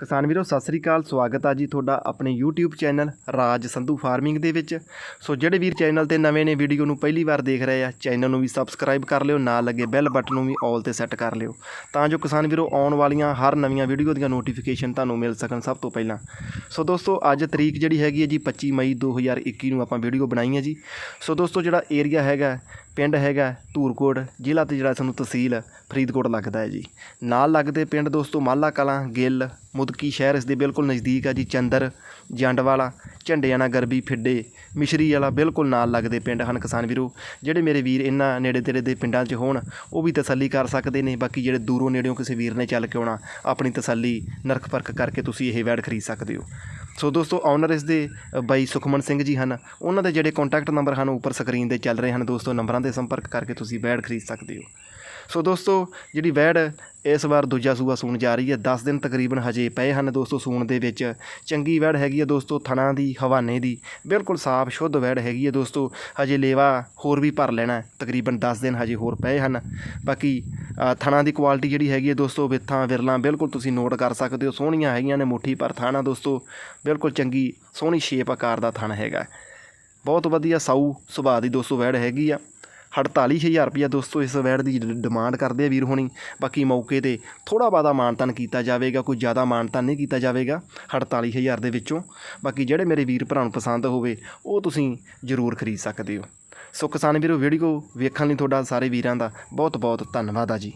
ਕਿਸਾਨ ਵੀਰੋ, ਸਤਿ ਸ੍ਰੀ ਅਕਾਲ, ਸਵਾਗਤ ਆ ਜੀ ਤੁਹਾਡਾ ਆਪਣੇ YouTube channel Raj Sandhu farming ਦੇ ਵਿੱਚ। ਸੋ ਜਿਹੜੇ ਵੀਰ ਚੈਨਲ ਤੇ ਨਵੇਂ ਨੇ, ਵੀਡੀਓ ਨੂੰ ਪਹਿਲੀ ਵਾਰ ਦੇਖ ਰਹੇ ਆ, ਚੈਨਲ ਨੂੰ ਵੀ ਸਬਸਕ੍ਰਾਈਬ ਕਰ ਲਿਓ, ਨਾਲ ਲੱਗੇ ਬੈਲ ਬਟਨ ਨੂੰ ਵੀ ਆਲ ਤੇ ਸੈੱਟ ਕਰ ਲਿਓ। ਤਾਂ ਜੋ ਕਿਸਾਨ ਵੀਰੋ, ਆਉਣ ਵਾਲੀਆਂ ਹਰ ਨਵੀਆਂ ਵੀਡੀਓ ਦੀਆਂ ਨੋਟੀਫਿਕੇਸ਼ਨ ਤੁਹਾਨੂੰ ਮਿਲ ਸਕਣ ਸਭ ਤੋਂ ਪਹਿਲਾਂ। ਸੋ ਦੋਸਤੋ, ਅੱਜ ਤਰੀਕ ਜਿਹੜੀ ਹੈਗੀ ਹੈ ਜੀ 25 ਮਈ 2021 ਨੂੰ ਆਪਾਂ ਵੀਡੀਓ ਬਣਾਈ ਹੈ ਜੀ। ਸੋ ਦੋਸਤੋ, ਜਿਹੜਾ ਏਰੀਆ ਹੈਗਾ ਪਿੰਡ ਹੈਗਾ ਧੂਰਕੋਟ, ਜ਼ਿਲ੍ਹਾ ਤੇ ਜਿਹੜਾ ਸਾਨੂੰ ਤਹਿਸੀਲ ਫਰੀਦਕੋਟ ਲੱਗਦਾ ਹੈ ਜੀ। ਨਾਲ ਲੱਗਦੇ ਪਿੰਡ ਦੋਸਤੋ ਮਾਲਾ ਕਲਾਂ, ਗਿੱਲ, ਮੁਦਕੀ ਸ਼ਹਿਰ ਇਸ ਦੇ ਬਿਲਕੁਲ ਨਜ਼ਦੀਕ ਆ ਜੀ, ਚੰਦਰ ਜੰਡ ਜੰਡਵਾਲਾ, ਝੰਡਿਆਣਾ, ਗਰਬੀ, ਫਿੱਡੇ, ਮਿਸ਼ਰੀ ਵਾਲਾ ਬਿਲਕੁਲ ਨਾਲ ਲੱਗਦੇ ਪਿੰਡ ਹਨ ਕਿਸਾਨ ਵੀਰੋ। ਜਿਹੜੇ ਮੇਰੇ ਵੀਰ ਇਹਨਾਂ ਨੇੜੇ ਤੇੜੇ ਦੇ ਪਿੰਡਾਂ 'ਚ ਹੋਣ, ਉਹ ਵੀ ਤਸੱਲੀ ਕਰ ਸਕਦੇ ਨੇ, ਬਾਕੀ ਜਿਹੜੇ ਦੂਰੋਂ ਨੇੜਿਓਂ ਕਿਸੇ ਵੀਰ ਨੇ ਚੱਲ ਕੇ ਆਉਣਾ, ਆਪਣੀ ਤਸੱਲੀ ਨਰਖ ਫ਼ਰਕ ਕਰਕੇ ਤੁਸੀਂ ਇਹ ਵੈੜ ਖਰੀਦ ਸਕਦੇ ਹੋ। ਸੋ ਦੋਸਤੋ ਓਨਰ ਇਸ ਦੇ ਬਾਈ ਸੁਖਮਨ ਸਿੰਘ ਜੀ ਹਨ। ਉਹਨਾਂ ਦੇ ਜਿਹੜੇ ਕੰਟੈਕਟ ਨੰਬਰ ਹਨ ਉੱਪਰ ਸਕਰੀਨ ਤੇ ਚੱਲ ਰਹੇ ਹਨ। ਦੋਸਤੋ, ਨੰਬਰਾਂ ਤੇ ਸੰਪਰਕ ਕਰਕੇ ਤੁਸੀਂ ਵੈੜ ਖਰੀਦ ਸਕਦੇ ਹੋ। ਸੋ ਦੋਸਤੋ, ਜਿਹੜੀ ਵੈੜ ਇਸ ਵਾਰ ਦੂਜਾ ਸੂਆ ਸੂਣ ਜਾ ਰਹੀ ਹੈ 10 ਦਿਨ ਤਕਰੀਬਨ ਹਜੇ ਪਏ ਹਨ ਦੋਸਤੋ ਸੂਣ ਦੇ ਵਿੱਚ। ਚੰਗੀ ਵੈੜ ਹੈਗੀ ਹੈ ਦੋਸਤੋ, ਥਣਾ ਦੀ ਹਵਾਨੇ ਦੀ। ਬਿਲਕੁਲ ਸਾਫ਼, ਸ਼ੁੱਧ ਵੈੜ ਹੈਗੀ ਹੈ ਦੋਸਤੋ। ਹਜੇ ਲੇਵਾ ਹੋਰ ਵੀ ਭਰ ਲੈਣਾ ਤਕਰੀਬਨ 10 ਦਿਨ ਹਜੇ ਹੋਰ ਪਏ ਹਨ। ਬਾਕੀ ਥਣਾ ਦੀ ਕੁਆਲਿਟੀ ਜਿਹੜੀ ਹੈਗੀ ਹੈ ਦੋਸਤੋ, ਵਿੱਥਾਂ, ਵਿਰਲਾਂ ਬਿਲਕੁਲ ਤੁਸੀਂ ਨੋਟ ਕਰ ਸਕਦੇ ਹੋ। ਸੋਹਣੀਆਂ ਹੈਗੀਆਂ ਨੇ ਮੁੱਠੀ ਪਰ ਥਾਣਾ ਦੋਸਤੋ, ਬਿਲਕੁਲ ਚੰਗੀ, ਸੋਹਣੀ ਸ਼ੇਪ ਆਕਾਰ ਦਾ ਥਣ ਹੈਗਾ। ਬਹੁਤ ਵਧੀਆ ਸਾਊ ਸੁਭਾਅ ਦੀ ਦੋਸਤੋ ਵੈੜ ਹੈਗੀ ਆ। 48000 ਰੁਪਇਆ ਦੋਸਤੋ ਇਸ ਵੈੜ ਦੀ ਡ- ਡਿਮਾਂਡ ਕਰਦੇ ਆ ਵੀਰ ਹੋਣੀ। ਬਾਕੀ ਮੌਕੇ ਤੇ ਥੋੜਾ ਬਾਦਾ ਮਾਨਤਨ ਕੀਤਾ ਜਾਵੇਗਾ, ਕੋਈ ਜ਼ਿਆਦਾ ਮਾਨਤਨ ਨਹੀਂ ਕੀਤਾ ਜਾਵੇਗਾ 48000 ਦੇ ਵਿੱਚੋਂ। ਬਾਕੀ ਜਿਹੜੇ ਮੇਰੇ ਵੀਰ ਭਰਾ ਨੂੰ ਪਸੰਦ ਹੋਵੇ, ਉਹ ਤੁਸੀਂ ਜ਼ਰੂਰ ਖਰੀਦ ਸਕਦੇ ਹੋ। ਸੋ ਕਿਸਾਨ ਵੀਰੋ, ਵੀਡੀਓ ਵੇਖਣ ਲਈ ਤੁਹਾਡਾ ਸਾਰੇ ਵੀਰਾਂ ਦਾ ਬਹੁਤ ਬਹੁਤ ਧੰਨਵਾਦ ਆ ਜੀ।